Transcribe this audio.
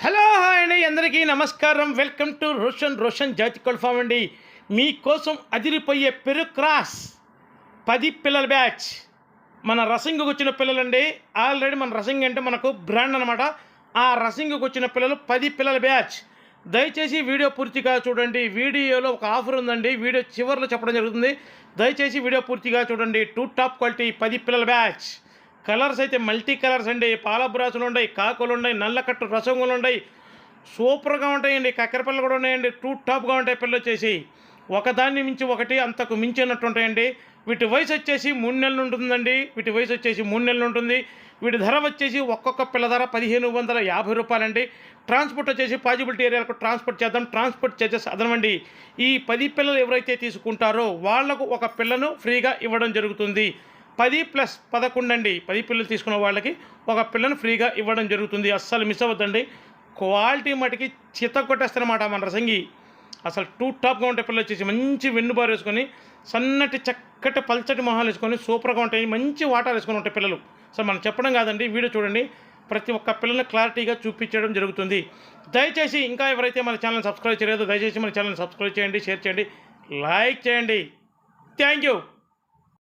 Hello hi అండి. అందరికీ నమస్కారం. వెల్కమ్ టు రోషన్ రోషన్ జాతి కొల్ఫామ్ అండి. మీకోసం అదిరిపోయే పెరు క్రాస్ పది పిల్లల బ్యాచ్. మన రసింగ్కి వచ్చిన పిల్లలండి. ఆల్రెడీ మన రసింగ్ అంటే మనకు బ్రాండ్ అనమాట ఆ రసింగ్కి వచ్చిన పిల్లలు పది పిల్లల బ్యాచ్. దయచేసి వీడియో పూర్తిగా చూడండి. వీడియోలో ఒక ఆఫర్ ఉందండి. వీడియో చివరిలో చెప్పడం జరుగుతుంది. దయచేసి వీడియో పూర్తిగా చూడండి. టూ టాప్ క్వాలిటీ పది పిల్లల బ్యాచ్. కలర్స్ అయితే మల్టీ కలర్స్ అండి. పాల బ్రాసులు ఉన్నాయి కాకులు ఉన్నాయి నల్లకట్టు రసంగులు ఉన్నాయి సూపర్గా ఉంటాయండి. కక్కెర పిల్లలు కూడా ఉన్నాయండి. టూ టాప్గా ఉంటాయి పిల్లలు వచ్చేసి. ఒకదాన్ని మించి ఒకటి అంతకు మించినట్టు ఉంటాయండి. వీటి వయసు వచ్చేసి మూడు నెలలు ఉంటుందండి. వీటి వయసు వచ్చేసి మూడు నెలలు ఉంటుంది. వీటి ధర వచ్చేసి ఒక్కొక్క పిల్ల ధర పదిహేను వందల యాభై రూపాయలండి. ట్రాన్స్పోర్ట్ వచ్చేసి పాజిబిలిటీ ఏరియాలకు ట్రాన్స్పోర్ట్ చేద్దాం. ట్రాన్స్పోర్ట్ చార్జెస్ అదనమండి ఈ పది పిల్లలు ఎవరైతే తీసుకుంటారో వాళ్ళకు ఒక పిల్లను ఫ్రీగా ఇవ్వడం జరుగుతుంది. పది ప్లస్ పదకొండు అండి. పది పిల్లలు తీసుకున్న వాళ్ళకి ఒక పిల్లను ఫ్రీగా ఇవ్వడం జరుగుతుంది. అస్సలు మిస్ అవ్వద్దండి. క్వాలిటీ మటుకి చిత కొట్టేస్తారన్నమాట మన రసంగి అసలు టూ టాప్గా ఉంటే పిల్లలు వచ్చేసి మంచి వెన్నుబారు వేసుకొని సన్నటి చక్కటి పల్చటి మొహాలు వేసుకొని సూపర్గా ఉంటాయి. మంచి వాటర్ వేసుకొని ఉంటాయి పిల్లలు. సో మనం చెప్పడం కాదండి వీడియో చూడండి. ప్రతి ఒక్క పిల్లల్ని క్లారిటీగా చూపించడం జరుగుతుంది. దయచేసి ఇంకా ఎవరైతే మన ఛానల్ సబ్స్క్రైబ్ చేయలేదో దయచేసి మన ఛానల్ సబ్స్క్రైబ్ చేయండి షేర్ చేయండి లైక్ చేయండి. Thank you.